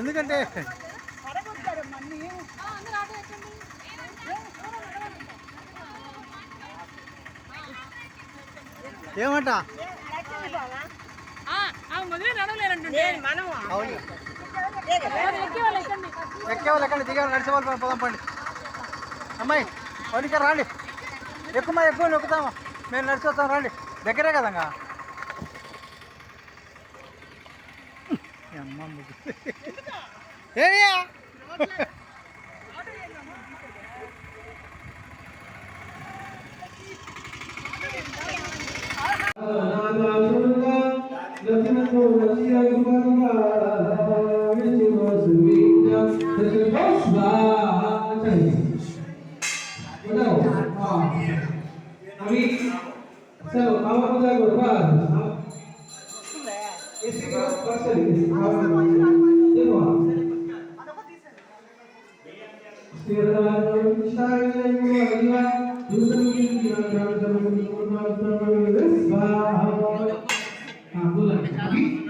ఎందుకంటే ఏమంట? ఎక్కేవాళ్ళు ఎక్కడ దిగేవాళ్ళు నడిచే వాళ్ళు పదం పండి. అమ్మాయి అవునిక రాండి. ఎక్కువ ఎక్కువ నొక్కుతాము. మేము నడిచి వస్తాం రండి. దగ్గరే కదంగా. ఏమియా আমি চলো আমার কথা করবা এসে কথা চলি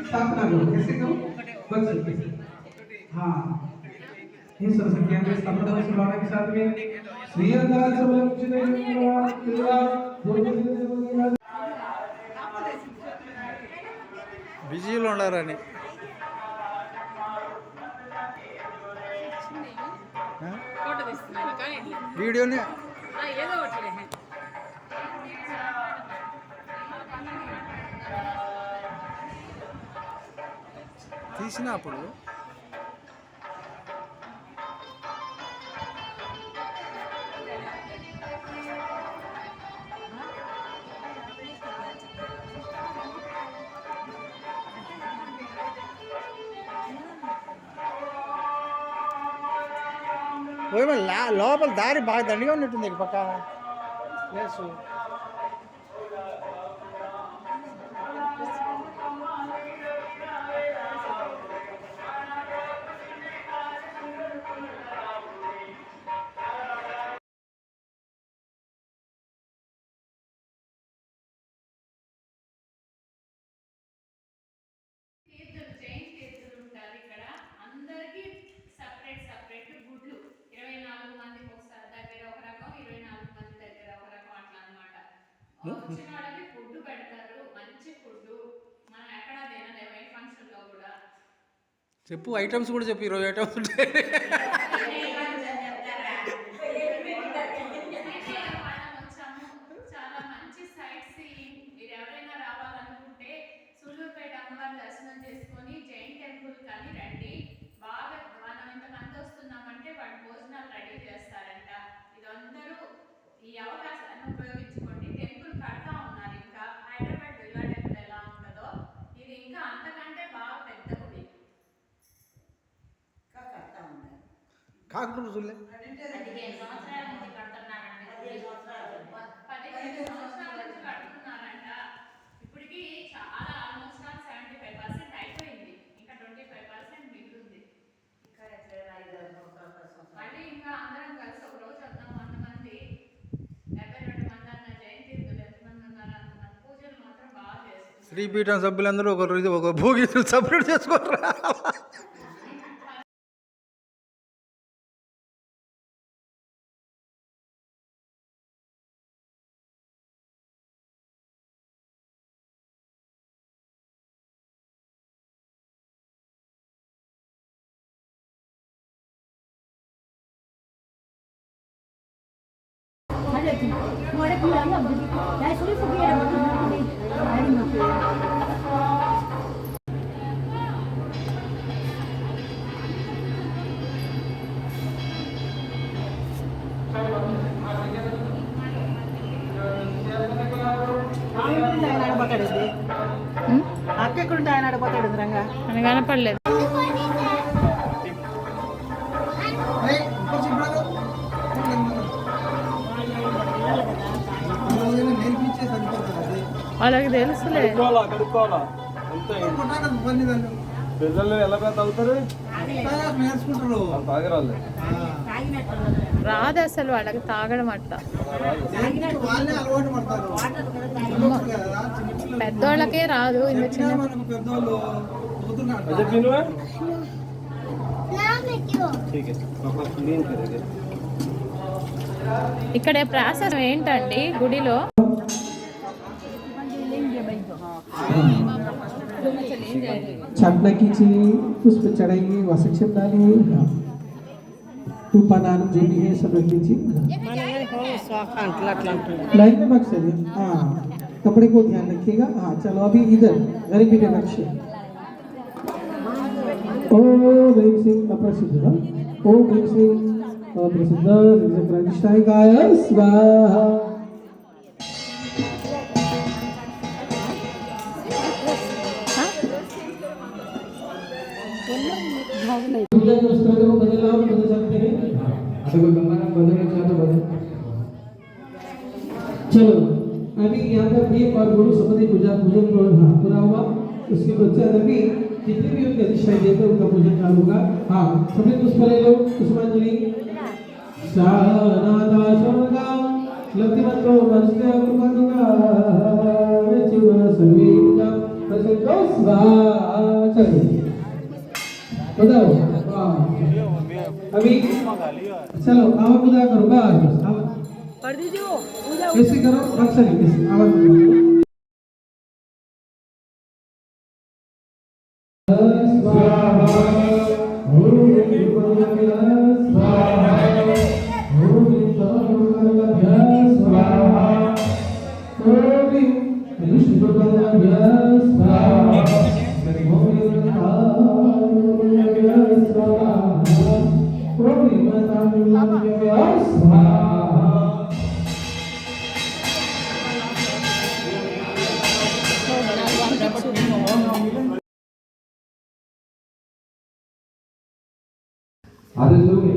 स्थापना करो कैसे करो बस हाँ ये सब संख्या में स्थापना को सुनाने के साथ में श्री अंदाज सब लोग कुछ नहीं బిజీలో ఉండారని వీడియోని తీసినప్పుడు లోపల దారి బాగా దండిగా ఉన్నట్టుంది పక్క. ప్లేసు వచ్చిన వాళ్ళకి ఫుడ్ పెడతారు మంచి ఫుడ్ మనం ఎక్కడ తినలేము ఏ ఫంక్షన్లో కూడా. చెప్పు ఐటమ్స్ కూడా చెప్పు ఇరవై ఐటమ్స్ ఉంటాయి మనం వచ్చాము చాలా కడుతున్నారంట. ఇప్పటికి చాలా ఆల్మోస్ట్ సెవెంటీ ఫైవ్ పర్సెంట్ అయిపోయింది. ఇంకా ట్వంటీ ఫైవ్ పర్సెంట్ మిగిలింది మళ్ళీ ఇంకా అందరం కలిసి ఒక రోజు వద్దాం అంతమంది డెబ్బై రెండు మంది అన్న జయంతి ఎంతమంది ఉన్నారు అంతమంది పూజలు మాత్రం బాగా చేస్తున్నారు. శ్రీపీఠం సభ్యులందరూ ఒక రోజు ఒక భోగి సపరేట్ చేసుకోరా? అక్క ఎక్కడుంటే ఆయన ఆడపోతాడు రంగా అని కనపడలేదు వాళ్ళకి తెలుసులే. పిల్లలు ఎలా పెద్ద అవుతారు రాదు అసలు వాళ్ళకి తాగడం చిన్నపిల్లలు పెద్దోళ్ళకే రాదు ఇంత చిన్న చెప్పినా మనకు పెద్దోళ్ళు అదే పోతున్నారు తినువా ఇక్కడ ప్రాసెస్ ఏంటండి గుడిలో? छाटना कीजिए पर चढ़ाइए हाँ. उपादान जो भी है. सब रख लीजिए हाँ। हाँ कपड़े को ध्यान रखिएगा हाँ. चलो अभी इधर, गरीब के बक्स ओम ह्रीं सिंह अप्रसिद्ध ओम ह्रीं सिंह अप्रसिद्ध गाय स्वाहा इनके बच्चे अगर भी उनके अतिशय देते हैं उनका पूजन चालू हाँ सभी पुष्प ले लो पुष्पांजलि। शारदा शोभा लक्ष्मण को वर्ष कृपा दुर्गा जीवन सर्वे का प्रसन्न स्वाहा चलिए बताओ हाँ। अभी चलो आवाज़ पूजा करूँगा आवाज़ पढ़ दीजिए वो पूजा कैसे करो बस चलिए आवाज़ Antes,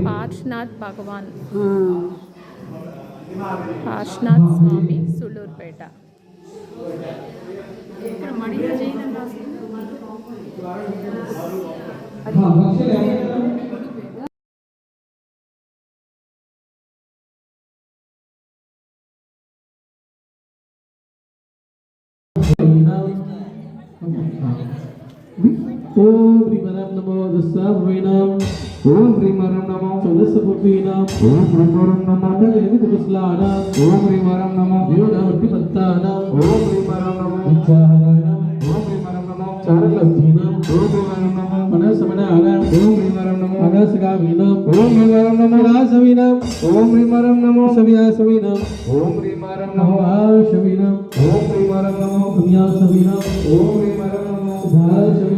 పార్శ్నాథ్ భగవాన్ పార్శ్నాథ్ స్వామి సుళ్ళూరుపేట हाँ बक्से ले आइए ओम ह्रीमरम नमो दस्सावेनाम ओम ह्रीमरम नमो चौदसपुर्वीनाम ओम ह्रीमरम नमो नगलिमितकुस्लानाम ओम ह्रीमरम नमो योनावट्टिपत्तानाम ओम ह्रीमरम नमो उच्चारणानाम ओम ह्रीमरम नमो चारलब्धीनाम ओम ह्रीमरम नमो मनसमनानाम ओम ह्रीमरम नमो अगसगामीनाम ओम ह्रीमरम नमो रासवीनाम ओम ह्रीमरम नमो सव्यासवीनाम ओम ह्रीमरम नमो आशवीनाम ओम ह्रीमरम नमो सव्यासवीनाम ओम ह्रीमरम नमो सुधाशवीनाम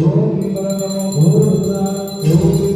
ॐ गणतम भूता ॐ